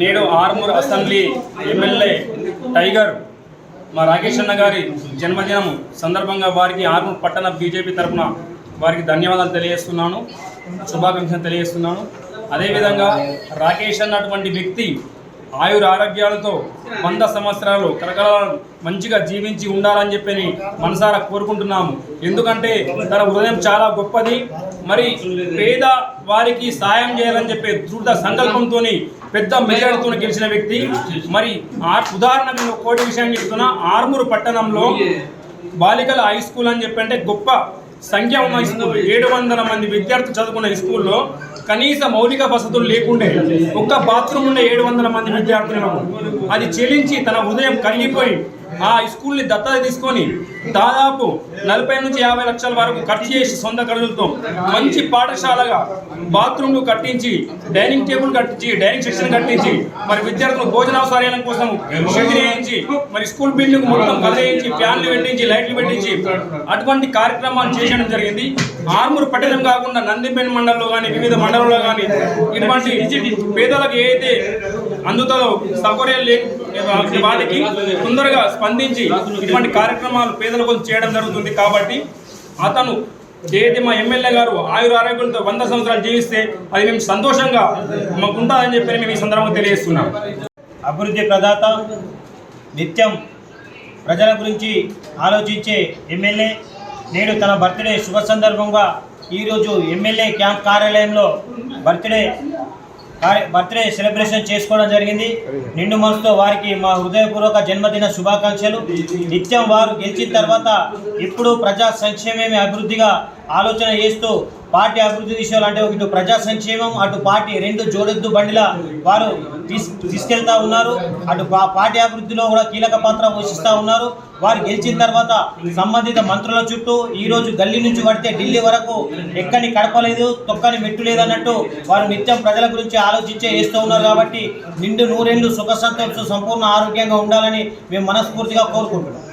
నేడు Armoor assembly MLA tiger మా రాకేష్ అన్న గారి జన్మదినం సందర్భంగా వారికి ఆర్మూర్ పట్టణ బీజేపీ తరఫున వారికి ధన్యవాదాలు తెలియజేస్తున్నాను శుభాకాంక్షలు తెలియజేస్తున్నాను. అదేవిధంగా రాకేష్ అన్నటువంటి వ్యక్తి ఆయుర ఆరోగ్యాలతో వంద సంవత్సరాలు కరకరాలు మంచిగా జీవించి ఉండాలని చెప్పని మనసారా కోరుకుంటున్నాము. ఎందుకంటే తన హృదయం చాలా గొప్పది. మరి పేద వారికి సాయం చేయాలని చెప్పే దృఢ సంకల్పంతో పెద్ద మెజారిటీతో గెలిచిన వ్యక్తి. మరి ఆ ఉదాహరణ నేను కోటి విషయం చెప్తున్నా. ఆర్మూరు పట్టణంలో బాలికల హై స్కూల్ అని చెప్పి అంటే గొప్ప సంఖ్య ఉన్న స్కూల్. ఏడు వందల మంది విద్యార్థులు చదువుకున్న స్కూల్లో కనీస మౌలిక వసతులు లేకుండే ఒక్క బాత్రూమ్ ఉన్న ఏడు వందల మంది విద్యార్థులను అది చెలించి తన ఉదయం కరిగిపోయి ఆ స్కూల్ని దత్తత తీసుకొని దాదాపు నలభై నుంచి యాభై లక్షల వరకు ఖర్చు చేసి సొంత ఖర్చులతో మంచి పాఠశాలగా బాత్రూమ్లు కట్టించి డైనింగ్ టేబుల్ కట్టించి డైనింగ్ సెక్షన్ కట్టించి మరి విద్యార్థులకు భోజన సౌకర్యాల కోసం షెడ్ వేయించి మరి స్కూల్ బిల్డింగ్ మొత్తం కలయించి ఫ్యాన్లు పెట్టించి లైట్లు పెట్టించి అటువంటి కార్యక్రమాలు చేయడం జరిగింది. ఆర్మూరు పట్టణం కాకుండా నందిపేట మండలంలో కానీ వివిధ మండలంలో కానీ ఇటువంటి పేదలకు ఏదైతే అందుతుందో సౌకర్యాలు లేని వారికి తొందరగా స్పందించి ఇటువంటి కార్యక్రమాలు పేదల కోసం చేయడం జరుగుతుంది కాబట్టి అతను ఏదైతే మా ఎమ్మెల్యే గారు ఆయుర ఆరోగ్యంతో వంద సంవత్సరాలు జీవిస్తే అది మేము సంతోషంగా మాకు ఉంటుందని చెప్పి మేము ఈ సందర్భంగా తెలియజేస్తున్నాం. అభివృద్ధి ప్రదాత నిత్యం ప్రజల గురించి ఆలోచించే ఎమ్మెల్యే నేడు తన బర్త్డే శుభ సందర్భంగా ఈరోజు ఎమ్మెల్యే క్యాంప్ కార్యాలయంలో బర్త్డే బర్త్డే సెలబ్రేషన్ చేసుకోవడం జరిగింది. నిండు మనసుతో వారికి మా హృదయపూర్వక జన్మదిన శుభాకాంక్షలు. నిత్యం వారు గెలిచిన తర్వాత ఇప్పుడు ప్రజా సంక్షేమమే అభివృద్ధిగా ఆలోచన చేస్తూ పార్టీ అభివృద్ధి విషయాలు అంటే ఇటు ప్రజా సంక్షేమం అటు పార్టీ రెండు జోడెద్దు బండిలా వారు తీసుకెళ్తా ఉన్నారు. అటు పార్టీ అభివృద్ధిలో కూడా కీలక పాత్ర పోషిస్తూ ఉన్నారు. వారు గెలిచిన తర్వాత సంబంధిత మంత్రుల చుట్టూ ఈరోజు గల్లీ నుంచి పడితే ఢిల్లీ వరకు ఎక్కడిని కడపలేదు తొక్కని మెట్టు లేదన్నట్టు వారు నిత్యం ప్రజల గురించి ఆలోచించే వేస్తూ ఉన్నారు కాబట్టి నిండు నూరేళ్ళు సుఖ సంతోషం సంపూర్ణ ఆరోగ్యంగా ఉండాలని మేము మనస్ఫూర్తిగా కోరుకుంటున్నాం.